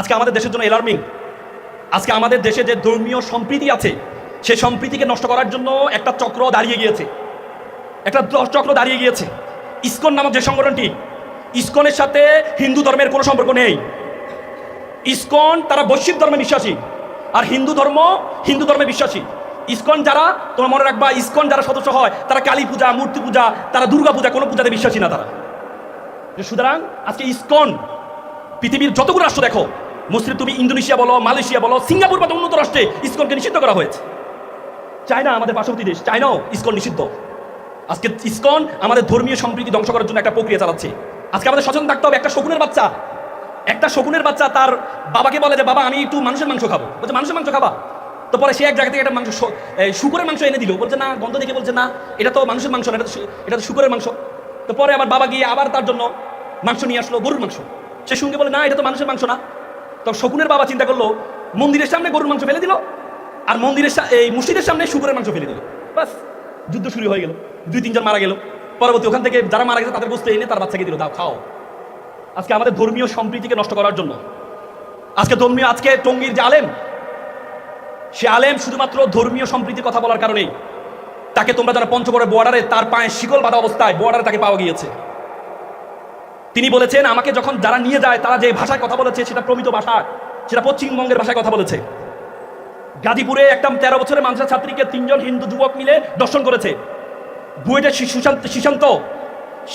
আজকে আমাদের দেশের জন্য এলার্মিং আজকে আমাদের দেশে যে ধর্মীয় সম্প্রীতি আছে, সেই সম্প্রীতিকে নষ্ট করার জন্য একটা চক্র দাঁড়িয়ে গিয়েছে। একটা চক্র দাঁড়িয়ে গিয়েছে। ইসকন নামক যে সংগঠনটি, ইসকনের সাথে হিন্দু ধর্মের কোনো সম্পর্ক নেই। ইসকন তারা বৈশ্বিক ধর্মে বিশ্বাসী, আর হিন্দু ধর্ম হিন্দু ধর্মে বিশ্বাসী। ইসকন যারা, তোমার মনে রাখবা, ইসকন যারা সদস্য হয়, তারা কালী পূজা, মূর্তি পূজা, তারা দুর্গা পূজা, কোনো পূজাতে বিশ্বাসী না তারা। সুতরাং আজকে ইসকন, পৃথিবীর যতগুলো রাষ্ট্র দেখো মুসলিম তুমি ইন্দোনেশিয়া বলো, মালয়েশিয়া বলো, সিঙ্গাপুর মতো উন্নত রাষ্ট্রে ইসকনকে নিষিদ্ধ করা হয়েছে। চায়না আমাদের পার্শ্ববর্তী দেশ, চায়নাও ইসকন নিষিদ্ধ। আজকে ইসকন আমাদের ধর্মীয় সম্প্রীতি ধ্বংস করার জন্য একটা প্রক্রিয়া চালাচ্ছে। আজকে আমাদের সচেতন থাকতে হবে, একটা শকুনের বাচ্চা। একটা শকুনের বাচ্চা তার বাবাকে বলে যে, বাবা, আমি একটু মানুষের মাংস খাব। বলছে, মানুষের মাংস খাবা? তো পরে সে এক জায়গা থেকে একটা মাংস শুকরের মাংস এনে দিল। বলছে, না, গন্ধ দেখে বলছে, না, এটা তো মানুষের মাংস না, এটা এটা তো শুকরের মাংস। তো পরে আবার বাবা গিয়ে আবার তার জন্য মাংস নিয়ে আসলো, গরুর মাংস। সে সঙ্গে বলে, না, এটা তো মানুষের মাংস না। তো শকুনের বাবা চিন্তা করল, মন্দিরের সামনে গরুর মাংস ফেলে দিল, আর মন্দিরের এই মসজিদের সামনে শুকরের মাংস ফেলে দিল। বাস, যুদ্ধ শুরু হয়ে গেল। দুই তিনজন মারা গেল। পরবর্তী ওখান থেকে যারা মারা গেছে তাদের বস্তু এনে তার বাচ্চাকে দিল, দাও, খাও। আজকে আমাদের ধর্মীয় সম্প্রীতিকে নষ্ট করার জন্য। আজকে ধর্মীয়, আজকে টঙ্গীর যে আলেম, সে আলেম শুধুমাত্র ধর্মীয় সম্প্রীতির কথা বলার কারণেই তাকে তোমরা যারা পঞ্চগড়ের বর্ডারে তার পায়ে শিকল বাঁধা অবস্থায় বর্ডারে তাকে পাওয়া গিয়েছে। তিনি বলেছেন, আমাকে যখন যারা নিয়ে যায়, তারা যে ভাষায় কথা বলেছে, সেটা প্রমিত ভাষা। সেটা পশ্চিমবঙ্গের ভাষায় কথা বলেছে। গাজীপুরে একটা তেরো বছরের মানুষের ছাত্রীকে তিনজন হিন্দু যুবক মিলে দর্শন করেছে। বুয়েটের সুশান্ত সুশান্ত,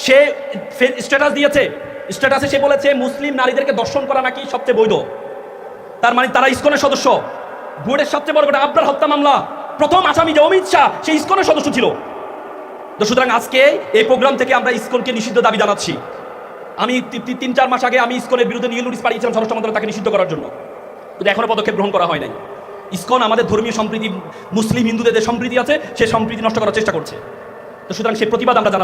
সে স্ট্যাটাস দিয়েছে। স্ট্যাটাসে সে বলেছে, মুসলিম নারীদেরকে দর্শন করা নাকি সবচেয়ে বৈধ? তার মানে তারা ইস্কনের সদস্য। বুয়েটের সবচেয়ে বড় একটা আবদার হত্যা মামলা। প্রথম আসামি যে অমিত শাহ, সে ইস্কনের সদস্য ছিল। তো সুতরাং আজকে এই প্রোগ্রাম থেকে আমরা ইসকনকে নিষিদ্ধ দাবি জানাচ্ছি। আমি তিন চার মাস আগে আমি ইসকনের বিরুদ্ধে নীল নোটিশ পাঠিয়েছিলাম স্বরাষ্ট্র মন্ত্রণালয় তাকে নিষিদ্ধ করার জন্য। কিন্তু এখনও পদক্ষেপ গ্রহণ করা হয় নাই। ইস্কন আমাদের ধর্মীয় সম্প্রীতি, মুসলিম হিন্দুদের যে সম্প্রীতি আছে, সে সম্প্রীতি নষ্ট করার চেষ্টা করছে। তো সুতরাং সে প্রতিবাদ আমরা জানাচ্ছি।